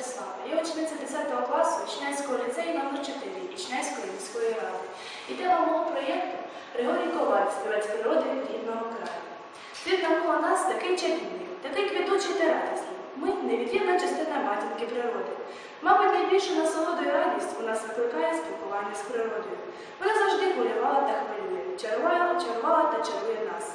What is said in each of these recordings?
Владислава. Я учениця 10 класу Ічнянського ліцею номер 4 Ічнянської міської ради. І тема мого проєкту Григорій Коваль, співець природи рідного краю. Світ навколо нас такий чарівний, такий квітучий та радісний. Ми невід'ємна частина матінки природи. Мабуть, найбільшу насолоду і радість у нас викликає спілкування з природою. Вона завжди хвилювала та хвилює, чарувала, чарувала та чарує нас.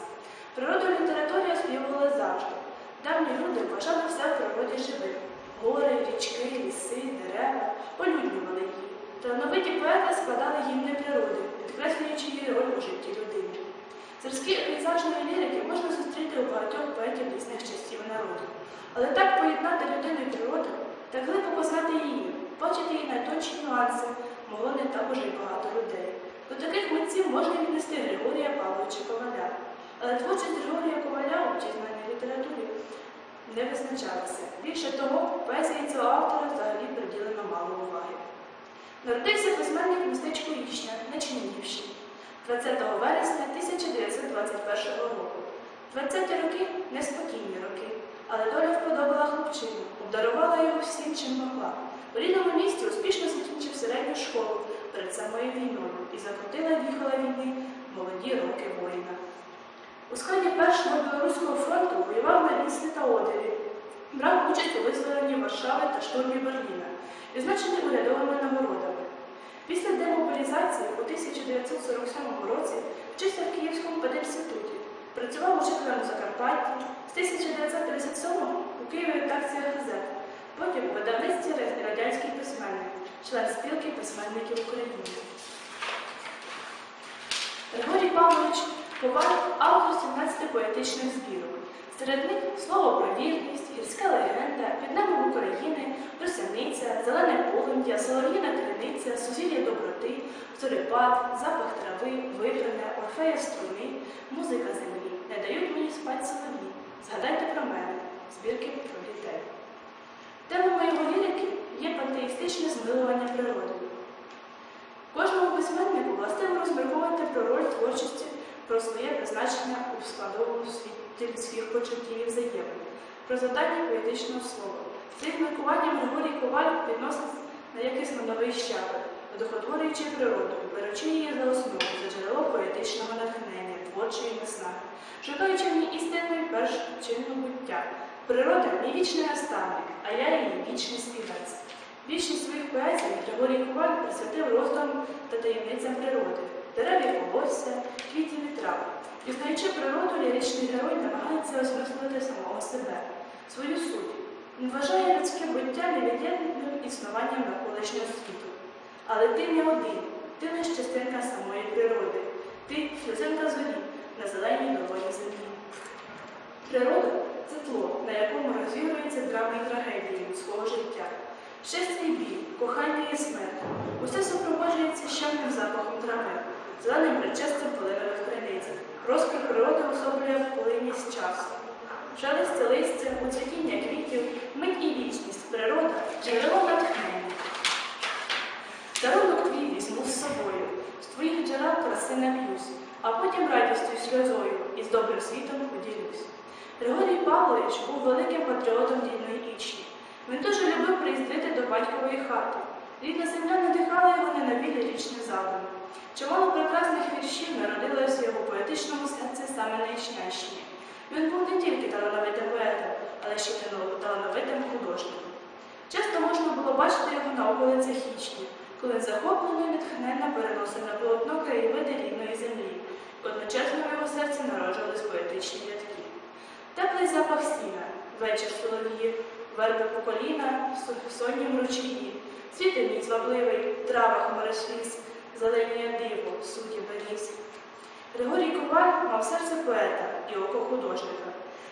Природу літературі співала завжди. Давні люди вважали все в природі живим. Гори, річки, ліси, дерева, полюднювали її. Талановиті поети складали гімни природи, підкреслюючи її роль у житті людини. Зразки пейзажної лірики можна зустріти у багатьох поетів різних часів народу. Але так поєднати людину і природу, так глибоко познати її, бачити її найтонші нюанси, могло не так уже багато людей. До таких митців можна віднести Григорія Павловича Коваля. Але творчість Григорія Коваля у вітчизнаній літературі не визначалася. Більше того, поезії цього автора взагалі приділено мало уваги. Народився письменник в містечку Ічня на Чернігівщині 20 вересня 1921 року. 20-ті роки неспокійні роки, але доля вподобала хлопчину, обдарувала його всім, чим могла. У рідному місті успішно закінчив середню школу перед самою війною і закрутила віхола війни молоді роки воїна. У складі Першого Білоруського фронту воював на Віслі та Одері, брав участь у визволенні Варшави та штурмі Берліна, відзначений урядовими нагородами. Після демобілізації у 1947 році вчився в Київському пединституті, працював учителем у Закарпатті, з 1937 у Києві редакція газет, потім у видавництві радянський письменник, член спілки письменників України. Григорій Павлович Коваль автор 17 поетичних збірок. Серед них слово про вірність, гірська легенда, під небом України, Росяниця, Зелене полум'я, Солов'їна криниця, Сузір'я доброти, Зорепад, запах трави, вибране, Орфея струни, музика землі. Не дають мені спать солов'ї. Згадайте про мене, збірки про дітей. Темою його лірики є пантеїстичне змилування природою. Кожному письменнику властиво розмірковувати про роль творчості, про своє призначення у складовому світі людських почуттів і взаємин, про завдання поетичного слова. Цим міркуванням Григорій Коваль відносить на якийсь новий щабель, одухотворюючи природу, беручи її за основу, за джерело поетичного натхнення, творчої наснаги, шукаючи в ній істинної першочинну буття. Природа мій вічний наставник, а я її вічний співець. Більшість своїх поезій Григорій Коваль присвятив роздумам та таємницям природи, дерев і волосся, квітів і трав. Пізнаючи природу, ліричний герой намагається осмислити самого себе, свою суть. Він вважає людське буття невід'ємним існуванням навколишнього світу. Але ти не один, ти лише частинка самої природи, ти сльозинка зорі на зеленій нової землі. Природа це тло, на якому розігруються драми і трагедії людського життя. Щастя і біль, кохання і смерть. Усе супроводжується щемним запахом трави, зеленим причастям полинових криницях. Розкір природи особлює вплинність часу. Шелесті листя, уцвітіння квітів, мить і вічність, природа, джерело натхнення. Дарунок твій візьму з собою, з твоїх джерел краси нап'юсь, а потім радістю сльозою і з добрим світом поділюсь. Григорій Павлович був великим патріотом рідної Ічні. Він дуже любив приїздити до батькової хати. Рідна земля надихала його не на білі річні задуми. Чимало прекрасних віршів народилось в його поетичному серці саме на Ічнящині. Він був не тільки талановитим поетом, але ще талановитим художником. Часто можна було бачити його на околицях Ічні, коли захоплено і натхненно переносив на полотно краєвиди рідної землі. Одночасно в його серці народжувались поетичні рядки. Теплий запах сіна, вечір солов'їв, верби по коліна, в соннім ручиї, світи звабливий, трава диво, суді беріз. Григорій Коваль мав серце поета і око художника.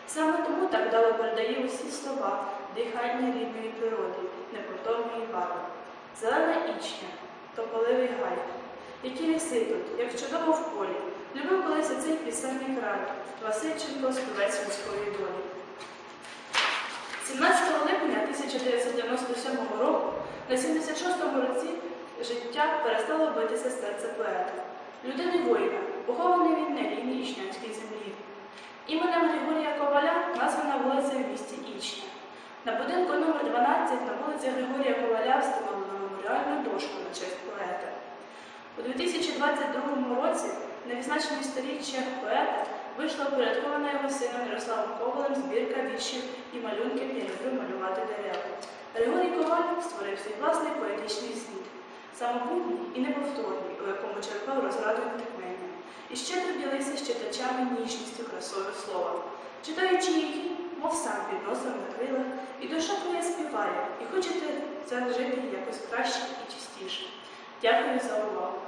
Саме тому так вдало передає усі слова, дихання рідної природи, неповторної барви. Зелена ічня, тополевий гай, які ліси тут, як чудово в полі, любив колись цей пісенний край, Васильченко, співець міської долі. 17 липня 1997 року на 76-му році життя перестало битися серце поета, людини воїна, похований він на рідній Ічнянській землі. Іменем Григорія Коваля названа вулиця в місті Ічня. На будинку номер 12 на вулиці Григорія Коваля встановлено меморіальну дошку на честь поета. У 2022 році на відзначенні сторіччя поета вийшла упорядкована його сином Ярославом Ковалем збірка віршів і малюнків Я люблю малювати дерева. Григорій Коваль створив свій власний поетичний світ, самобутній і неповторний, у якому черпав розраду і ще і щедро ділився з читачами ніжністю красою слова, читаючи її, мов сам під носом на крилах, і душа твоя співає, і хочете жити якось краще і чистіше. Дякую за увагу.